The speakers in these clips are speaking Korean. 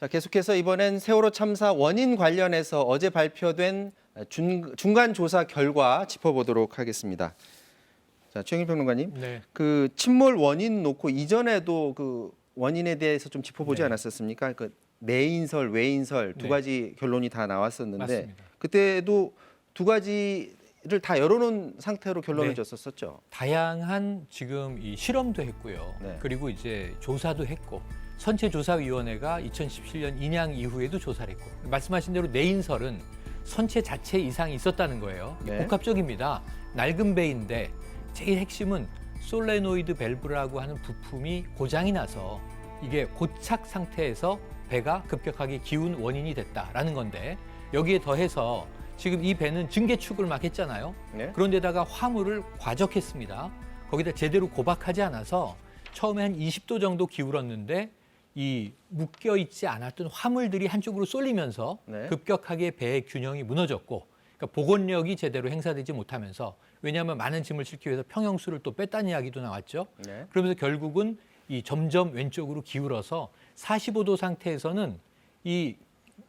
자, 계속해서 이번엔 세월호 참사 원인 관련해서 어제 발표된 중, 중간 조사 결과 짚어보도록 하겠습니다. 자, 최영일 평론가님, 네. 그 침몰 원인 놓고 이전에도 그 원인에 대해서 좀 짚어보지 네. 않았었습니까? 그 내인설, 외인설 두 네. 가지 결론이 다 나왔었는데 맞습니다. 그때도 두 가지 를 다 열어놓은 상태로 결론을 네. 줬었었죠. 다양한 지금 이 실험도 했고요. 네. 그리고 이제 조사도 했고 선체조사위원회가 2017년 인양 이후에도 조사를 했고 말씀하신 대로 내인설은 선체 자체 이상이 있었다는 거예요. 네. 복합적입니다. 낡은 배인데 제일 핵심은 솔레노이드 밸브라고 하는 부품이 고장이 나서 이게 고착 상태에서 배가 급격하게 기운 원인이 됐다라는 건데 여기에 더해서 지금 이 배는 증개축을 막 했잖아요. 네. 그런데다가 화물을 과적했습니다. 거기다 제대로 고박하지 않아서 처음에 한 20도 정도 기울었는데 이 묶여 있지 않았던 화물들이 한쪽으로 쏠리면서 네. 급격하게 배의 균형이 무너졌고 그러니까 복원력이 제대로 행사되지 못하면서 왜냐하면 많은 짐을 싣기 위해서 평형수를 또 뺐다는 이야기도 나왔죠. 네. 그러면서 결국은 이 점점 왼쪽으로 기울어서 45도 상태에서는 이,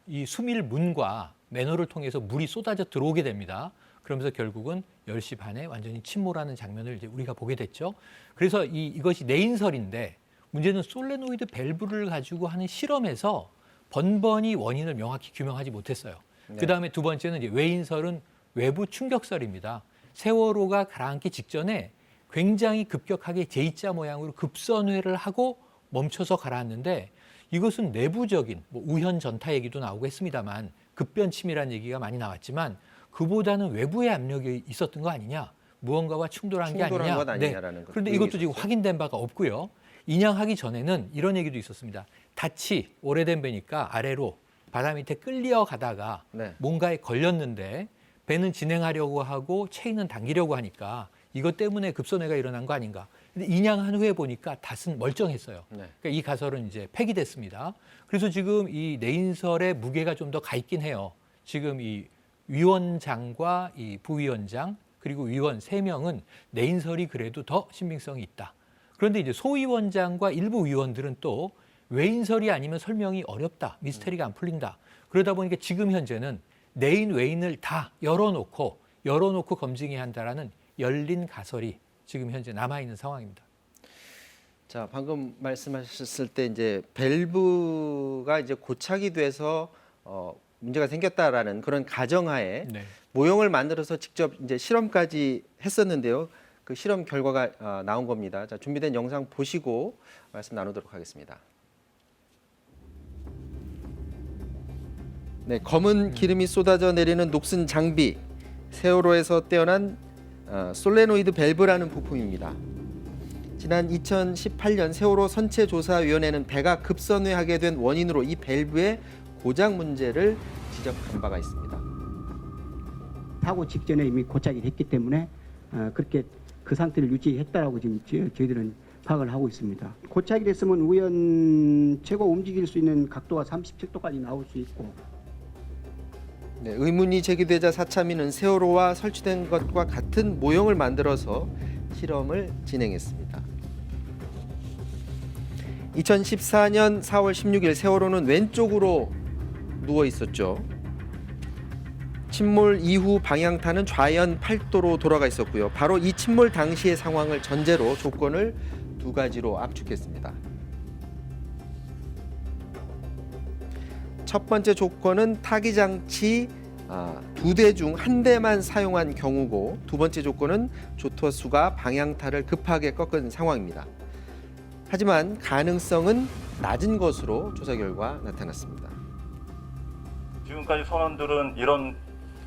이 수밀 문과 매너를 통해서 물이 쏟아져 들어오게 됩니다. 그러면서 결국은 10시 반에 완전히 침몰하는 장면을 이제 우리가 보게 됐죠. 그래서 이, 이것이 내인설인데 문제는 솔레노이드 밸브를 가지고 하는 실험에서 번번이 원인을 명확히 규명하지 못했어요. 네. 그 다음에 두 번째는 이제 외인설은 외부 충격설입니다. 세월호가 가라앉기 직전에 굉장히 급격하게 J자 모양으로 급선회를 하고 멈춰서 가라앉는데 이것은 내부적인 뭐 우현 전타 얘기도 나오고 했습니다만 급변침이라는 얘기가 많이 나왔지만 그보다는 외부의 압력이 있었던 거 아니냐 무언가와 충돌한, 게 충돌한 아니냐 것 아니냐라는 것 그런데 얘기 이것도 지금 있었죠. 확인된 바가 없고요 인양하기 전에는 이런 얘기도 있었습니다 닻이 오래된 배니까 아래로 바다 밑에 끌려 가다가 네. 뭔가에 걸렸는데 배는 진행하려고 하고 체인은 당기려고 하니까 이것 때문에 급선회가 일어난 거 아닌가. 근데 인양한 후에 보니까 닷은 멀쩡했어요. 네. 그러니까 이 가설은 이제 폐기됐습니다. 그래서 지금 이 내인설의 무게가 좀 더 가 있긴 해요. 지금 이 위원장과 이 부위원장 그리고 위원 세 명은 내인설이 그래도 더 신빙성이 있다. 그런데 이제 소위 원장과 일부 위원들은 또 외인설이 아니면 설명이 어렵다. 미스테리가 안 풀린다. 그러다 보니까 지금 현재는 내인 외인을 다 열어놓고 열어놓고 검증해야 한다라는 열린 가설이 지금 현재 남아 있는 상황입니다. 자, 방금 말씀하셨을 때 이제 밸브가 이제 고착이 돼서 어, 문제가 생겼다라는 그런 가정하에 네. 모형을 만들어서 직접 이제 실험까지 했었는데요. 그 실험 결과가 어, 나온 겁니다. 자, 준비된 영상 보시고 말씀 나누도록 하겠습니다. 네, 검은 기름이 쏟아져 내리는 녹슨 장비, 세월호에서 떼어난 어, 솔레노이드 밸브라는 부품입니다. 지난 2018년 세월호 선체 조사위원회는 배가 급선회하게 된 원인으로 이 밸브의 고장 문제를 지적한 바가 있습니다. 사고 직전에 이미 고착이 됐기 때문에 어, 그렇게 그 상태를 유지했다라고 지금 저- 저희들은 파악을 하고 있습니다. 고착이 됐으면 우연 최고 움직일 수 있는 각도가 37도까지 나올 수 있고 네, 의문이 제기되자 사참위는 세월호와 설치된 것과 같은 모형을 만들어서 실험을 진행했습니다. 2014년 4월 16일 세월호는 왼쪽으로 누워 있었죠. 침몰 이후 방향타는 좌연 8도로 돌아가 있었고요. 바로 이 침몰 당시의 상황을 전제로 조건을 두 가지로 압축했습니다. 첫 번째 조건은 타기 장치 아, 두대 중 한 대만 사용한 경우고 두 번째 조건은 조토수가 방향타를 급하게 꺾은 상황입니다. 하지만 가능성은 낮은 것으로 조사 결과 나타났습니다. 지금까지 선원들은 이런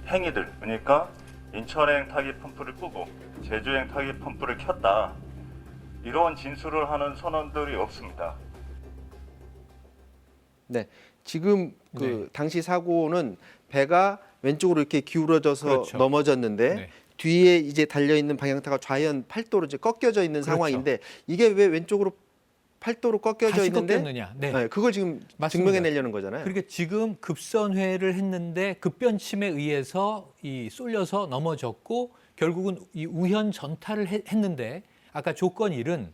행위들 그러니까 인천행 타기 펌프를 끄고 제주행 타기 펌프를 켰다 이런 진술을 하는 선원들이 없습니다. 네, 지금 그 네. 당시 사고는 배가 왼쪽으로 이렇게 기울어져서 그렇죠. 넘어졌는데 네. 뒤에 이제 달려 있는 방향타가 좌연 8도로 이제 꺾여져 있는 그렇죠. 상황인데 이게 왜 왼쪽으로 8도로 꺾여져 다시 있는데 꺾였느냐? 네. 네, 그걸 지금 맞습니다. 증명해내려는 거잖아요. 그러니까 지금 급선회를 했는데 급변침에 의해서 이 쏠려서 넘어졌고 결국은 이 우현 전타를 해- 했는데 아까 조건 1은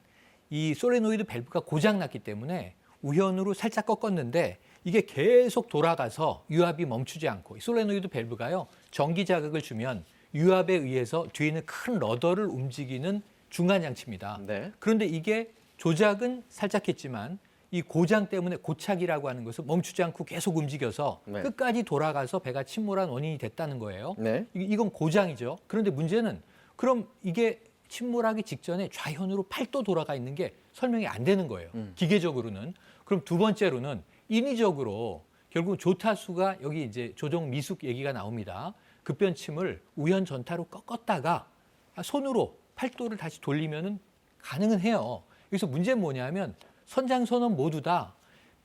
이 솔레노이드 밸브가 고장 났기 때문에 우현으로 살짝 꺾었는데 이게 계속 돌아가서 유압이 멈추지 않고 이 솔레노이드 밸브가요 전기 자극을 주면 유압에 의해서 뒤에 있는 큰 러더를 움직이는 중간 장치입니다. 네. 그런데 이게 조작은 살짝 했지만 이 고장 때문에 고착이라고 하는 것은 멈추지 않고 계속 움직여서 네. 끝까지 돌아가서 배가 침몰한 원인이 됐다는 거예요. 네. 이- 이건 고장이죠. 그런데 문제는 그럼 이게 침몰하기 직전에 좌현으로 8도 돌아가 있는 게 설명이 안 되는 거예요. 음. 기계적으로는. 그럼 두 번째로는 인위적으로 결국 조타수가 여기 이제 조정 미숙 얘기가 나옵니다. 급변침을 우연 전타로 꺾었다가 손으로 8도를 다시 돌리면은 가능은 해요. 여기서 문제는 뭐냐면 선장 선원 모두 다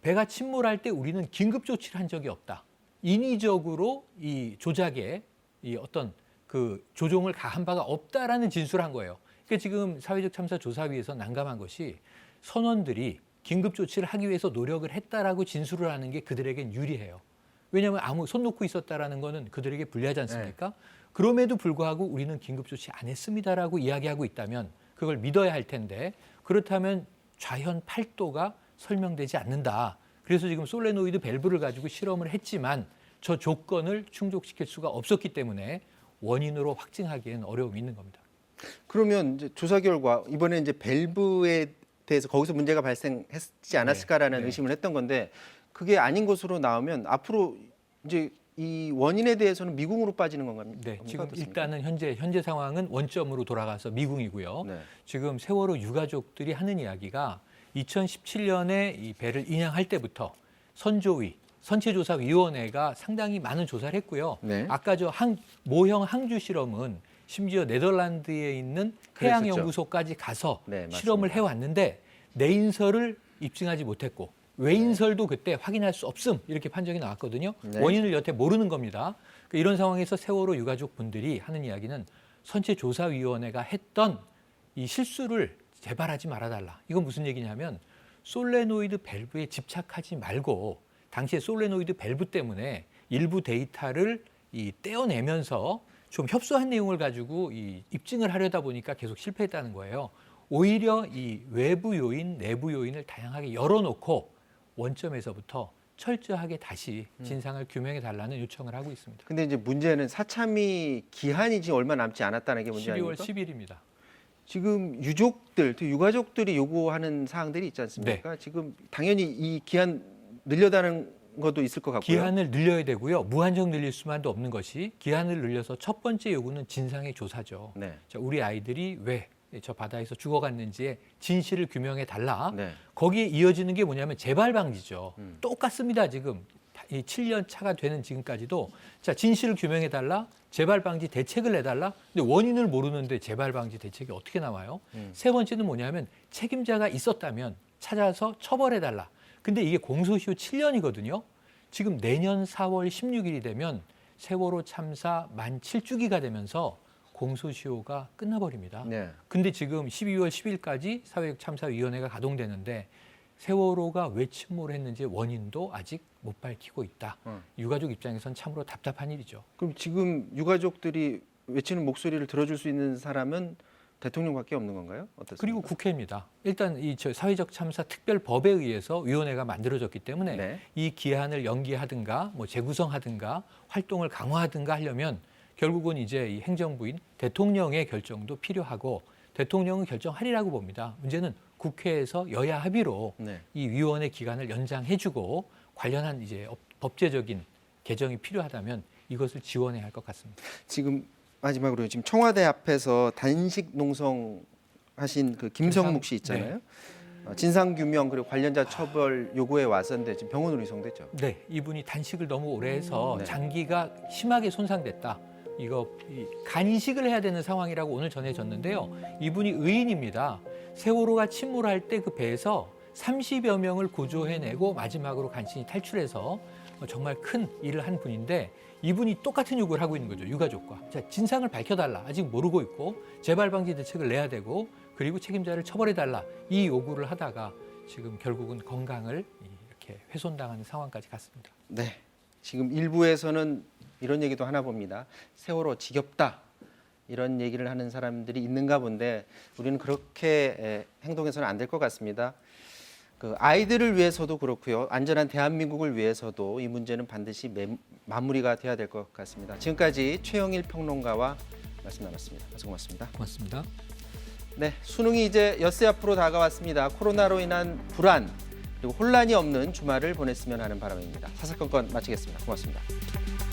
배가 침몰할 때 우리는 긴급 조치를 한 적이 없다. 인위적으로 이 조작에 이 어떤 그 조종을 가한 바가 없다라는 진술을 한 거예요. 그러니까 지금 사회적 참사 조사위에서 난감한 것이 선원들이 긴급 조치를 하기 위해서 노력을 했다라고 진술을 하는 게 그들에겐 유리해요. 왜냐하면 아무 손 놓고 있었다라는 거는 그들에게 불리하지 않습니까? 그럼에도 불구하고 우리는 긴급 조치 안 했습니다라고 이야기하고 있다면 그걸 믿어야 할 텐데 그렇다면 좌현 8도가 설명되지 않는다. 그래서 지금 솔레노이드 밸브를 가지고 실험을 했지만 저 조건을 충족시킬 수가 없었기 때문에 원인으로 확증하기에는 어려움이 있는 겁니다. 그러면 이제 조사 결과 이번에 이제 밸브에 대해서 거기서 문제가 발생했지 않았을까라는 네, 네. 의심을 했던 건데 그게 아닌 것으로 나오면 앞으로 이제 이 원인에 대해서는 미궁으로 빠지는 건가요? 네, 지금 어떻습니까? 일단은 현재 현재 상황은 원점으로 돌아가서 미궁이고요. 네. 지금 세월호 유가족들이 하는 이야기가 2017년에 이 배를 인양할 때부터 선조위 선체조사위원회가 상당히 많은 조사를 했고요. 네. 아까 저 항, 모형 항주 실험은 심지어 네덜란드에 있는 해양연구소까지 가서 네. 실험을 해왔는데 내인설을 입증하지 못했고 외인설도 그때 확인할 수 없음 이렇게 판정이 나왔거든요. 네. 원인을 여태 모르는 겁니다. 그러니까 이런 상황에서 세월호 유가족 분들이 하는 이야기는 선체조사위원회가 했던 이 실수를 재발하지 말아달라. 이건 무슨 얘기냐면 솔레노이드 밸브에 집착하지 말고 당시에 솔레노이드 밸브 때문에 일부 데이터를 이 떼어내면서 좀 협소한 내용을 가지고 이 입증을 하려다 보니까 계속 실패했다는 거예요. 오히려 이 외부 요인, 내부 요인을 다양하게 열어놓고 원점에서부터 철저하게 다시 진상을 규명해 달라는 요청을 하고 있습니다. 근데 이제 문제는 사참이 기한이 지금 얼마 남지 않았다는 게 문제 12월 아닙니까? 10일입니다. 지금 유족들, 또 유가족들이 요구하는 사항들이 있지 않습니까? 네. 지금 당연히 이 기한 늘려다는 것도 있을 것 같고요. 기한을 늘려야 되고요. 무한정 늘릴 수만도 없는 것이 기한을 늘려서 첫 번째 요구는 진상의 조사죠. 네. 자, 우리 아이들이 왜 저 바다에서 죽어갔는지의 진실을 규명해 달라. 네. 거기에 이어지는 게 뭐냐면 재발 방지죠. 음. 똑같습니다. 지금 이 7년 차가 되는 지금까지도 자 진실을 규명해 달라. 재발 방지 대책을 내달라. 근데 원인을 모르는데 재발 방지 대책이 어떻게 나와요? 음. 세 번째는 뭐냐면 책임자가 있었다면 찾아서 처벌해 달라. 근데 이게 공소시효 7년이거든요. 지금 내년 4월 16일이 되면 세월호 참사 만 7주기가 되면서 공소시효가 끝나버립니다. 네. 근데 지금 12월 10일까지 사회참사위원회가 가동되는데 세월호가 왜 침몰했는지 원인도 아직 못 밝히고 있다. 어. 유가족 입장에선 참으로 답답한 일이죠. 그럼 지금 유가족들이 외치는 목소리를 들어줄 수 있는 사람은 대통령밖에 없는 건가요? 어떻습니까? 그리고 국회입니다. 일단 이저 사회적 참사 특별법에 의해서 위원회가 만들어졌기 때문에 네. 이 기한을 연기하든가 뭐 재구성하든가 활동을 강화하든가 하려면 결국은 이제 이 행정부인 대통령의 결정도 필요하고 대통령은 결정하리라고 봅니다. 문제는 국회에서 여야 합의로 네. 이 위원회 기간을 연장해주고 관련한 이제 업- 법제적인 개정이 필요하다면 이것을 지원해야 할 것 같습니다. 지금 마지막으로 지금 청와대 앞에서 단식 농성 하신 그 김성묵 씨 진상- 있잖아요. 어, 진상 규명 그리고 관련자 처벌 요구에 왔었는데 지금 병원으로 이송됐죠. 네, 이분이 단식을 너무 오래 해서 네. 장기가 심하게 손상됐다. 이거 이 간이식을 해야 되는 상황이라고 오늘 전해졌는데요. 이분이 의인입니다. 세월호가 침몰할 때 그 배에서 30여 명을 구조해내고 마지막으로 간신히 탈출해서 어, 정말 큰 일을 한 분인데 이분이 똑같은 요구를 하고 있는 거죠. 유가족과. 자, 진상을 밝혀달라. 아직 모르고 있고 재발 방지 대책을 내야 되고 그리고 책임자를 처벌해달라. 이 요구를 하다가 지금 결국은 건강을 이렇게 훼손당하는 상황까지 갔습니다. 네. 지금 일부에서는 이런 얘기도 하나 봅니다. 세월호 지겹다. 이런 얘기를 하는 사람들이 있는가 본데 우리는 그렇게 에, 행동해서는 안 될 것 같습니다. 그 아이들을 위해서도 그렇고요. 안전한 대한민국을 위해서도 이 문제는 반드시 매- 마무리가 돼야 될 것 같습니다. 지금까지 최영일 평론가와 말씀 나눴습니다. 말씀 고맙습니다. 고맙습니다. 네, 수능이 이제 엿새 앞으로 다가왔습니다. 코로나로 인한 불안 그리고 혼란이 없는 주말을 보냈으면 하는 바람입니다. 사사건건 마치겠습니다. 고맙습니다.